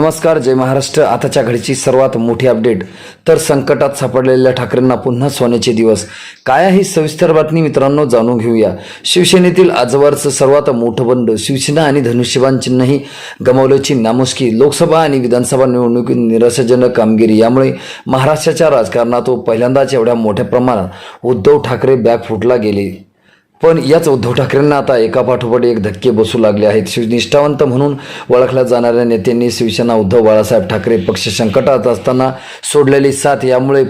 नमस्कार जय महाराष्ट्र. आताच्या घडीची सर्वात मोठी अपडेट. तर संकटात सापडलेल्या ठाकरेंना पुन्हा सोन्याचे दिवस. काय आहे सविस्तर बातमी मित्रांनो जाणून घेऊया. शिवसेनेतील आजवरचं सर्वात मोठं बंड शिवसेना आणि धनुष्यबाण चिन्हही गमावल्याची नामुष्की लोकसभा आणि विधानसभा निवडणुकीत निराशाजनक कामगिरी. यामुळे महाराष्ट्राच्या राजकारणात पहिल्यांदाच एवढ्या मोठ्या प्रमाणात उद्धव ठाकरे बॅग फुटला गेले. पण याच उद्धव ठाकरेंना आता एकापाठोपाठ एक धक्के बसू लागले आहेत. शिवनिष्ठावंत म्हणून ओळखल्या जाणाऱ्या नेत्यांनी शिवसेना उद्धव बाळासाहेब ठाकरे पक्ष संकटात असताना सोडलेली साथ यामुळे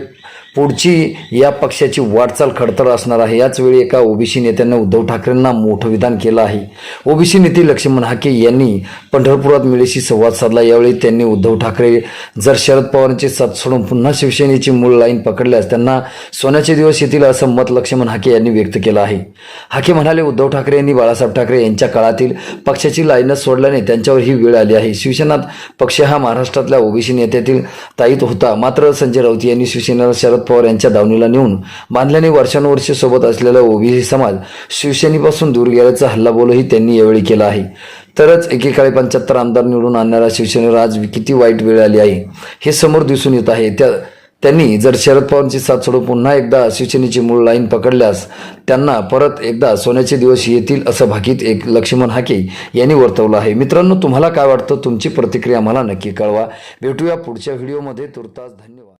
पुढची या पक्षाची वाटचाल खडतर असणार आहे. याच वेळी एका ओबीसी नेत्याने उद्धव ठाकरेंना मोठं विधान केलं आहे. ओबीसी नेते लक्ष्मण हाके यांनी पंढरपुरात मिळेशी संवाद साधला. यावेळी त्यांनी उद्धव ठाकरे जर शरद पवारांची साथ सोडून पुन्हा शिवसेनेची मूळ लाईन पकडल्यास त्यांना सोन्याचे दिवस येतील असं मत लक्ष्मण हाके यांनी व्यक्त केलं आहे. हाके म्हणाले उद्धव ठाकरे यांनी बाळासाहेब ठाकरे यांच्या काळातील पक्षाची लाईनच सोडल्याने त्यांच्यावर ही वेळ आली आहे. शिवसेनात पक्ष हा महाराष्ट्रातल्या ओबीसी नेत्यातील ताईत होता. मात्र संजय राऊत यांनी शिवसेनेला शरद पवार यांच्या दावणीला नेऊन बांधल्याने वर्षानुवर्षे सोबत असलेला ओबीसी समाज शिवसेनेपासून दूर गेल्याचा हल्लाबोलही त्यांनी यावेळी केला आहे. तरच एकेकाळी पंच्याहत्तर आमदार निवडून आणणाऱ्या शिवसेनेवर आज किती वाईट वेळ आली आहे हे समोर दिसून येत आहे. त्या त्यांनी जर शरद पवारांची साथ सोडून पुन्हा एकदा शिवसेनेची मूळ लाईन पकडल्यास त्यांना परत एकदा सोन्याचे दिवस येतील असं भाकीत एक लक्ष्मण हाके यांनी वर्तवलं आहे. मित्रांनो तुम्हाला काय वाटतं? तुमची प्रतिक्रिया मला नक्की कळवा. भेटूया पुढच्या व्हिडिओमध्ये. तुर्तास धन्यवाद.